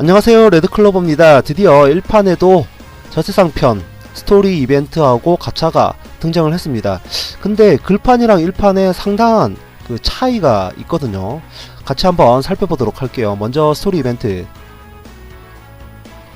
안녕하세요 레드클로버입니다. 드디어 1판에도 저세상편 스토리 이벤트하고 가차가 등장을 했습니다. 근데 글판이랑 1판에 상당한 그 차이가 있거든요. 같이 한번 살펴보도록 할게요. 먼저 스토리 이벤트.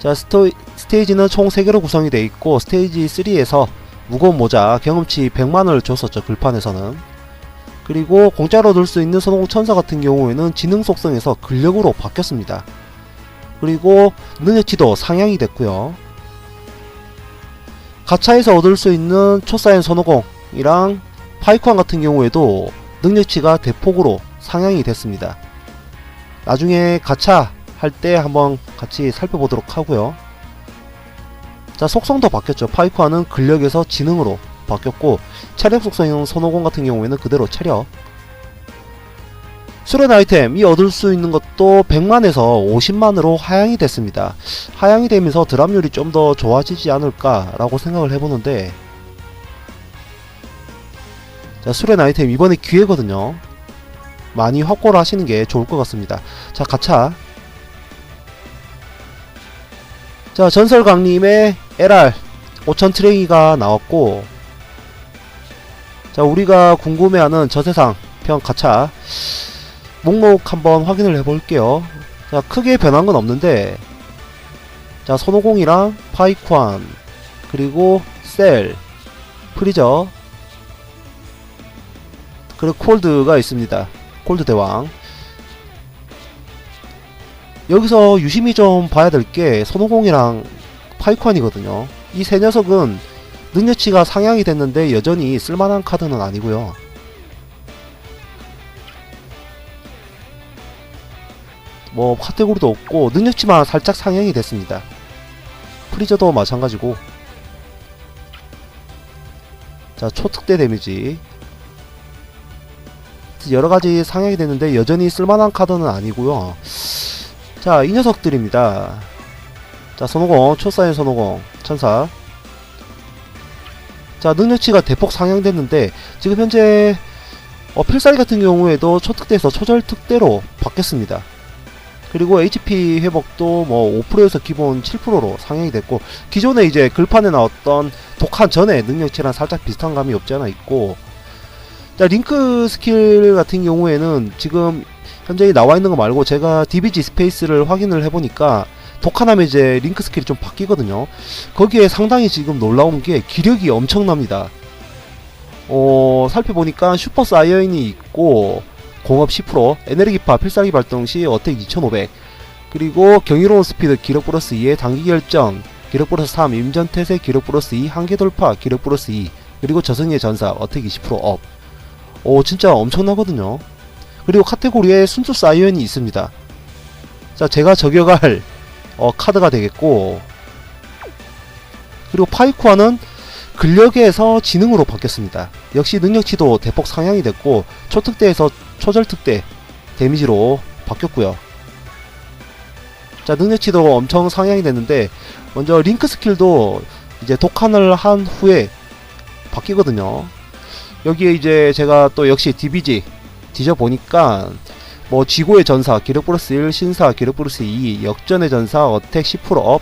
자 스토, 스테이지는 총 3개로 구성이 되어 있고 스테이지 3에서 무거운 모자 경험치 100만원을 줬었죠 글판에서는. 그리고 공짜로 얻을 수 있는 선홍 천사 같은 경우에는 지능 속성에서 근력으로 바뀌었습니다 그리고 능력치도 상향이 됐고요. 가차에서 얻을 수 있는 초사인 선호공이랑 파이콘 같은 경우에도 능력치가 대폭으로 상향이 됐습니다. 나중에 가차 할 때 한번 같이 살펴보도록 하고요. 자 속성도 바뀌었죠. 파이콘은 근력에서 지능으로 바뀌었고 체력 속성인 선호공 같은 경우에는 그대로 체력 수련 아이템이 얻을 수 있는 것도 100만에서 50만으로 하향이 됐습니다. 하향이 되면서 드랍률이 좀 더 좋아지지 않을까라고 생각을 해보는데 자 수련 아이템 이번에 기회거든요. 많이 확보를 하시는 게 좋을 것 같습니다. 자 가차 자 전설 강림의 LR 5000 트레이가 나왔고 자 우리가 궁금해하는 저세상 편 가차 목록 한번 확인을 해볼게요. 자, 크게 변한 건 없는데, 자, 손오공이랑 파이콘, 그리고 셀, 프리저, 그리고 콜드가 있습니다. 콜드 대왕. 여기서 유심히 좀 봐야 될 게 손오공이랑 파이콘이거든요. 이 세 녀석은 능력치가 상향이 됐는데 여전히 쓸만한 카드는 아니고요. 뭐 카테고리도 없고 능력치만 살짝 상향이 됐습니다. 프리저도 마찬가지고. 자 초특대 데미지. 여러가지 상향이 됐는데 여전히 쓸만한 카드는 아니고요. 자 이 녀석들입니다. 자 선호공 초사인 선호공 천사. 자 능력치가 대폭 상향됐는데 지금 현재 어, 필살기 같은 경우에도 초특대에서 초절특대로 바뀌었습니다 그리고 HP 회복도 뭐 5%에서 기본 7%로 상향이 됐고 기존에 이제 글판에 나왔던 독한 전의 능력치랑 살짝 비슷한 감이 없지 않아 있고 자 링크 스킬 같은 경우에는 지금 현재 나와 있는 거 말고 제가 DBG 스페이스를 확인을 해보니까 독한하면 이제 링크 스킬이 좀 바뀌거든요. 거기에 상당히 지금 놀라운 게 기력이 엄청납니다. 어 살펴보니까 슈퍼 사이언이 있고 공업 10%, 에너지파 필살기 발동 시 어택 2500, 그리고 경이로운 스피드 기록 플러스 2에 단기 결정, 기록 플러스 3, 임전 태세 기록 플러스 2, 한계 돌파 기록 플러스 2, 그리고 저승의 전사 어택 20% 업. 오 진짜 엄청나거든요. 그리고 카테고리에 순수 사이언이 있습니다. 자 제가 저격할 어, 카드가 되겠고 그리고 파이쿠아는 근력에서 지능으로 바뀌었습니다. 역시 능력치도 대폭 상향이 됐고 초특대에서 초절 특대 데미지로 바뀌었고요. 자 능력치도 엄청 상향이 됐는데 먼저 링크 스킬도 이제 독한을 한 후에 바뀌거든요. 여기에 이제 제가 또 역시 DBG 뒤져보니까 뭐 지고의 전사 기력 플러스 1 신사 기력 플러스 2 역전의 전사 어택 10%업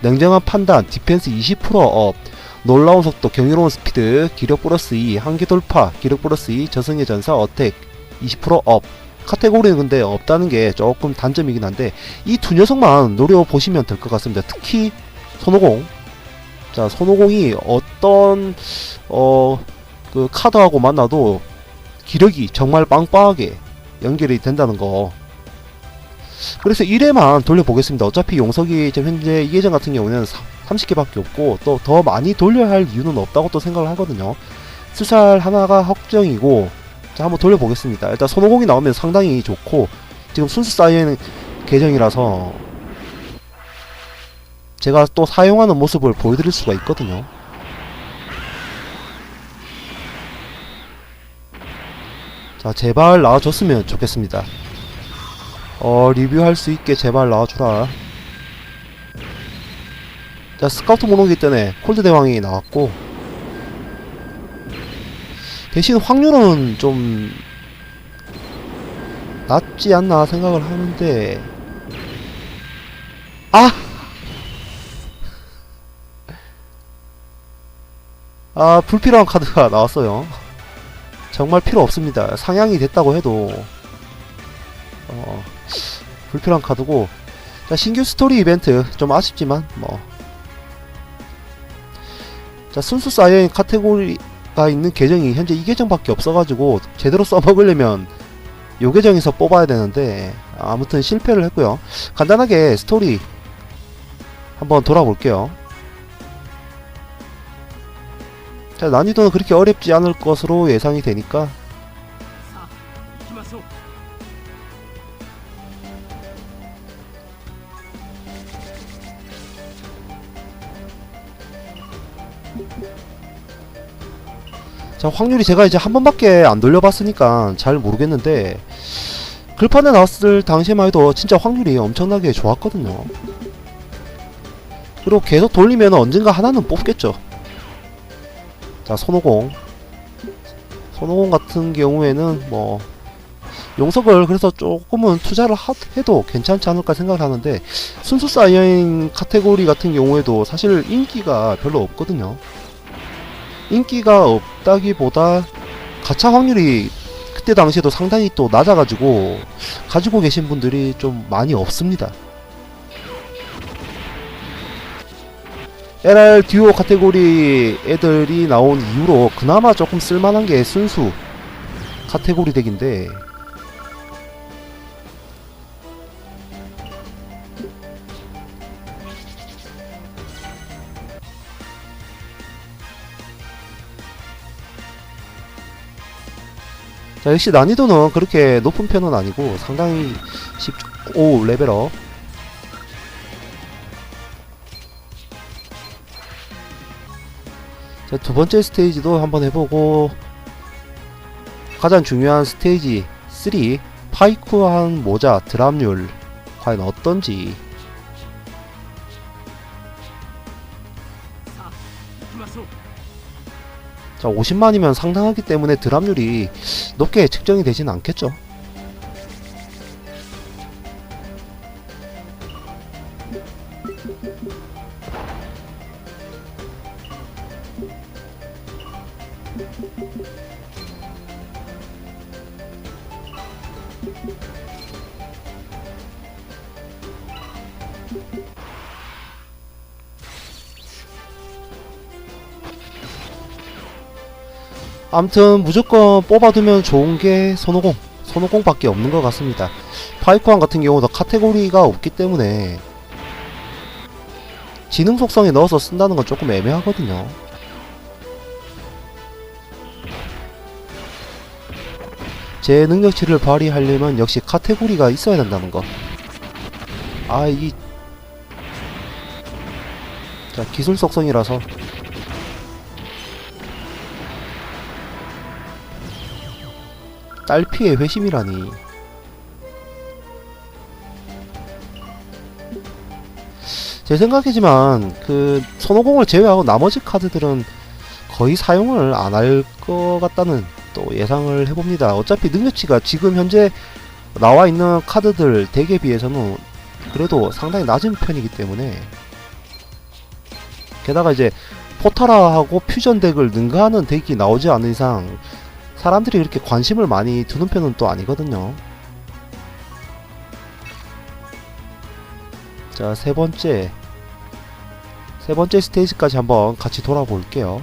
냉정한 판단 디펜스 20%업 놀라운 속도 경이로운 스피드 기력 플러스 2 한계 돌파 기력 플러스 2 저승의 전사 어택 20%업. 카테고리는 근데 없다는 게 조금 단점이긴 한데 이 두 녀석만 노려보시면 될 것 같습니다. 특히 손오공. 자 손오공이 어떤 어 그 카드하고 만나도 기력이 정말 빵빵하게 연결이 된다는 거. 그래서 1회만 돌려보겠습니다. 어차피 용석이 지금 현재 이 계정 같은 경우는 30개밖에 없고 또 더 많이 돌려야 할 이유는 없다고 또 생각을 하거든요. 수살 하나가 확정이고 자 한번 돌려보겠습니다. 일단 손오공이 나오면 상당히 좋고 지금 순수 사이언 계정이라서 제가 또 사용하는 모습을 보여드릴 수가 있거든요. 자 제발 나와줬으면 좋겠습니다. 어 리뷰할 수 있게 제발 나와주라. 자 스카우트 모노기 때문에 콜드 대왕이 나왔고 대신 확률은 좀 낮지 않나 생각을 하는데 아! 아, 불필요한 카드가 나왔어요. 정말 필요 없습니다. 상향이 됐다고 해도, 어, 불필요한 카드고, 자, 신규 스토리 이벤트. 좀 아쉽지만, 뭐. 자, 순수 사이언 카테고리 가 있는 계정이 현재 이 계정밖에 없어가지고, 제대로 써먹으려면, 요 계정에서 뽑아야 되는데, 아무튼 실패를 했고요 간단하게 스토리 한번 돌아볼게요. 자, 난이도는 그렇게 어렵지 않을 것으로 예상이 되니까 자, 확률이 제가 이제 한 번밖에 안 돌려봤으니까 잘 모르겠는데 글판에 나왔을 당시에만 해도 진짜 확률이 엄청나게 좋았거든요. 그리고 계속 돌리면 언젠가 하나는 뽑겠죠. 자, 손오공. 손오공 같은 경우에는 뭐 용석을 그래서 조금은 투자를 하, 해도 괜찮지 않을까 생각을 하는데 순수 사이언 카테고리 같은 경우에도 사실 인기가 별로 없거든요. 인기가 없다기보다 가차 확률이 그때 당시에도 상당히 또 낮아가지고 가지고 계신 분들이 좀 많이 없습니다. LR 듀오 카테고리 애들이 나온 이후로 그나마 조금 쓸만한 게 순수 카테고리 덱인데 자 역시 난이도는 그렇게 높은 편은 아니고 상당히 쉽죠 오 레벨업. 자, 두 번째 스테이지도 한번 해보고 가장 중요한 스테이지 3 파이쿠한 모자 드랍률 과연 어떤지 자 50만이면 상당하기 때문에 드랍률이 높게 측정이 되진 않겠죠 암튼 무조건 뽑아두면 좋은 게 손오공 손오공밖에 없는 것 같습니다 파이코안 같은 경우도 카테고리가 없기 때문에 지능 속성에 넣어서 쓴다는 건 조금 애매하거든요 제 능력치를 발휘하려면 역시 카테고리가 있어야 된다는 거. 아, 이. 자, 기술 속성이라서. 딸피의 회심이라니. 제 생각이지만, 그, 손오공을 제외하고 나머지 카드들은 거의 사용을 안 할 것 같다는 또 예상을 해봅니다. 어차피 능력치가 지금 현재 나와 있는 카드들 덱에 비해서는 그래도 상당히 낮은 편이기 때문에 게다가 이제 포타라하고 퓨전 덱을 능가하는 덱이 나오지 않는 이상 사람들이 그렇게 관심을 많이 두는 편은 또 아니거든요. 자, 세 번째. 세 번째 스테이지까지 한번 같이 돌아볼게요.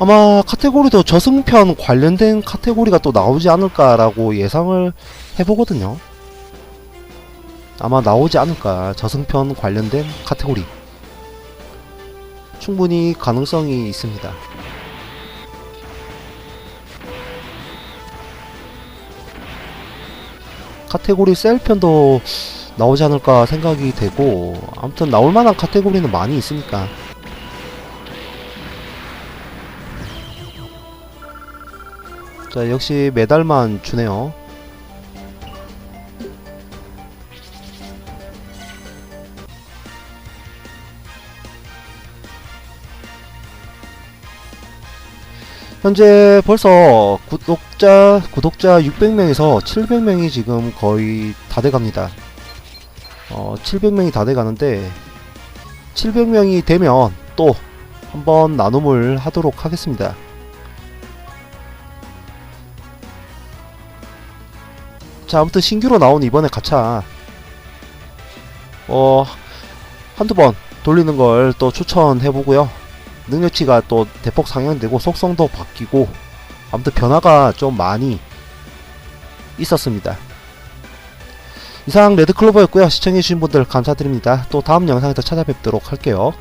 아마 카테고리도 저승편 관련된 카테고리가 또 나오지 않을까라고 예상을 해보거든요. 아마 나오지 않을까 저승편 관련된 카테고리 충분히 가능성이 있습니다. 카테고리 셀편도 나오지 않을까 생각이 되고 아무튼 나올 만한 카테고리는 많이 있으니까. 자 역시 메달만 주네요 현재 벌써 구독자 구독자 600명에서 700명이 지금 거의 다 돼갑니다. 어, 700명이 다 돼가는데 700명이 되면 또 한번 나눔을 하도록 하겠습니다. 자, 아무튼 신규로 나온 이번에 가차 어 한두 번 돌리는 걸 또 추천해 보고요. 능력치가 또 대폭 상향되고 속성도 바뀌고 아무튼 변화가 좀 많이 있었습니다. 이상 레드클로버였고요. 시청해주신 분들 감사드립니다. 또 다음 영상에서 찾아뵙도록 할게요.